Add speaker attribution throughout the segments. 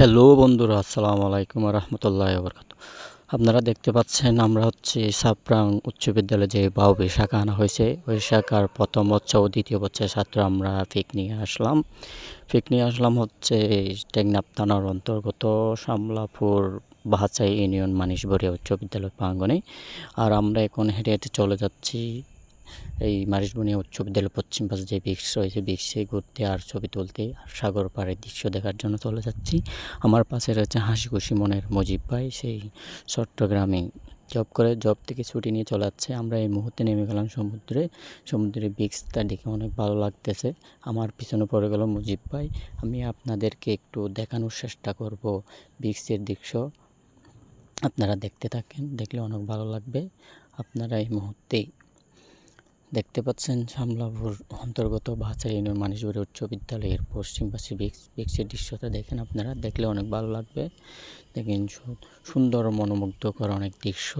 Speaker 1: Hello বন্ধুরা, আসসালামু আলাইকুম রহমতুল্লাহ বরকাত আপনারা দেখতে পাচ্ছেন আমরা হচ্ছে সাপ্রাং উচ্চ বিদ্যালয়ে যে বাউবি শাখা আনা হয়েছে, ওই শাখার প্রথম বছর ও দ্বিতীয় বছরের ছাত্র আমরা পিকনিকে আসলাম। পিকনিক আসলাম হচ্ছে টেকনাফ থানার অন্তর্গত শামলাপুর বাহাচাই ইউনিয়ন মানিসবরিয়া উচ্চ বিদ্যালয় প্রাঙ্গনে আর আমরা এখন হেঁটে হেঁটে চলে যাচ্ছি এই মারিশবনিয়া উচ্চ বিদ্যালয় পশ্চিম পাশে যে বিক্স রয়েছে, বৃক্ষে ঘুরতে আর ছবি তুলতে আর সাগর পাড়ের দৃশ্য দেখার জন্য চলে যাচ্ছি। আমার পাশে রয়েছে হাসি খুশি মনের মজিব ভাই, সেই চট্টগ্রামে জব করে, জব থেকে ছুটি নিয়ে চলে যাচ্ছে। আমরা এই মুহূর্তে নেমে গেলাম সমুদ্রে। সমুদ্রের বীজটা দেখে অনেক ভালো লাগতেছে। আমার পিছনে পড়ে গেল মুজিব ভাই। আমি আপনাদেরকে একটু দেখানোর চেষ্টা করব বীজের দৃশ্য। আপনারা দেখতে থাকেন, দেখলে অনেক ভালো লাগবে। আপনারা এই মুহূর্তেই দেখতে পাচ্ছেন সামলাপুর অন্তর্গত ভাষা ইউনিয়ন মানিশবাড়ি উচ্চ বিদ্যালয়ের পশ্চিম পাশে বিক্সের দৃশ্যটা দেখেন আপনারা। দেখলে অনেক ভালো লাগবে। দেখেন সুন্দর মনোমুগ্ধকর অনেক দৃশ্য।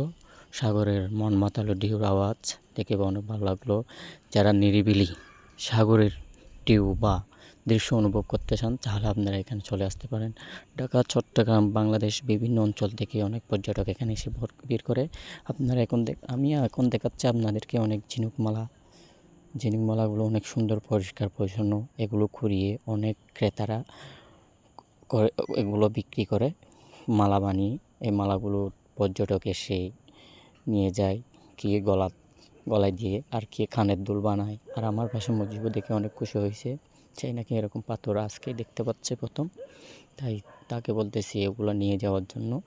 Speaker 1: সাগরের মন মাতালো ঢেউর আওয়াজ দেখে অনেক ভালো লাগল। যারা নিরিবিলি সাগরের ঢেউ বা দৃশ্য অনুভব করতে চান, তাহলে আপনারা এখানে চলে আসতে পারেন। ঢাকা, চট্টগ্রাম, বাংলাদেশ বিভিন্ন অঞ্চল থেকে অনেক পর্যটক এখানে এসে ভিড় করে। আপনারা এখন দেখ, আমি এখন দেখাচ্ছি আপনাদেরকে অনেক ঝিনুকমালা। ঝিনুকমালাগুলো অনেক সুন্দর, পরিষ্কার, পরিচ্ছন্ন, এগুলো কুড়িয়ে অনেক ক্রেতারা করে এগুলো বিক্রি করে। মালা বানিয়ে এই মালাগুলো পর্যটক এসে নিয়ে যায় কি গলা, গলায় দিয়ে আর কি খানের দুল বানায়। আর আমার পাশে মসজিদও দেখে অনেক খুশি হয়েছে। সেই নাকি এরকম পাথর আজকেই দেখতে পাচ্ছে প্রথম। তাই তাকে বলতেছি এগুলো নিয়ে যাওয়ার জন্য।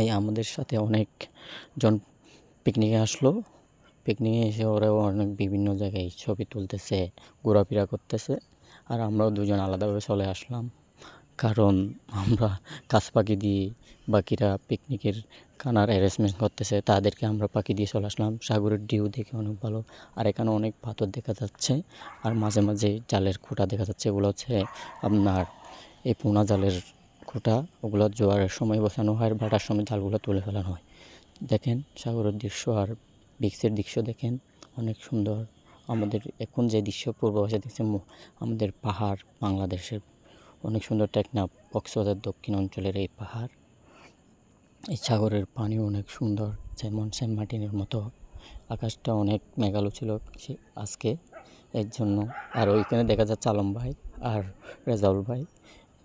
Speaker 1: এই আমাদের সাথে অনেক জন পিকনিকে আসলো। পিকনিকে এসে ওরাও অনেক বিভিন্ন জায়গায় ছবি তুলতেছে, ঘোরাফেরা করতেছে। আর আমরাও দুজন আলাদাভাবে চলে আসলাম। কারণ আমরা কাজ পাখি দিয়ে বাকিরা পিকনিকের খানার অ্যারেঞ্জমেন্ট করতেছে, তাদেরকে আমরা পাখি দিয়ে চলে আসলাম। সাগরের ঢেউ দেখে অনেক ভালো। আর এখানে অনেক পাথর দেখা যাচ্ছে। আর মাঝে মাঝে জালের খুঁটা দেখা যাচ্ছে। এগুলো হচ্ছে আপনার এই পোনা জালের খুঁটা। ওগুলো জোয়ারের সময় বসানো হয় আর ভাটার সময় জালগুলো তুলে ফেলানো হয়। দেখেন সাগরের দৃশ্য আর বৃক্ষের দৃশ্য দেখেন। অনেক সুন্দর। আমাদের এখন যে দৃশ্য পূর্ব দেখছে আমাদের পাহাড়, বাংলাদেশের অনেক সুন্দর টেকনাফ কক্সবাজার দক্ষিণ অঞ্চলের এই পাহাড়। এই সাগরের পানি অনেক সুন্দর, যেমন সেন্ট মার্টিনের মতো। আকাশটা অনেক মেঘালো ছিল সে আজকে। এর জন্য আর ওইখানে দেখা যাচ্ছে আলম ভাই আর রেজাউল ভাই।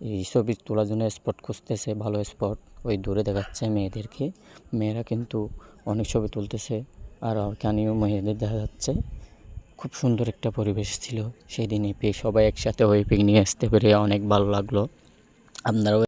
Speaker 1: এই ছবি তোলার জন্য স্পট খুঁজতেছে, ভালো স্পট ওই দূরে দেখাচ্ছে মেয়েদেরকে। মেয়েরা কিন্তু অনেক ছবি তুলতেছে। আর ওখানেও মেয়েদের দেখা যাচ্ছে। খুব সুন্দর একটা পরিবেশ ছিল। সেই দিনে পেয়ে সবাই একসাথে হয়ে পিকনিক আসতে পেরে অনেক ভালো লাগল। আপনারাও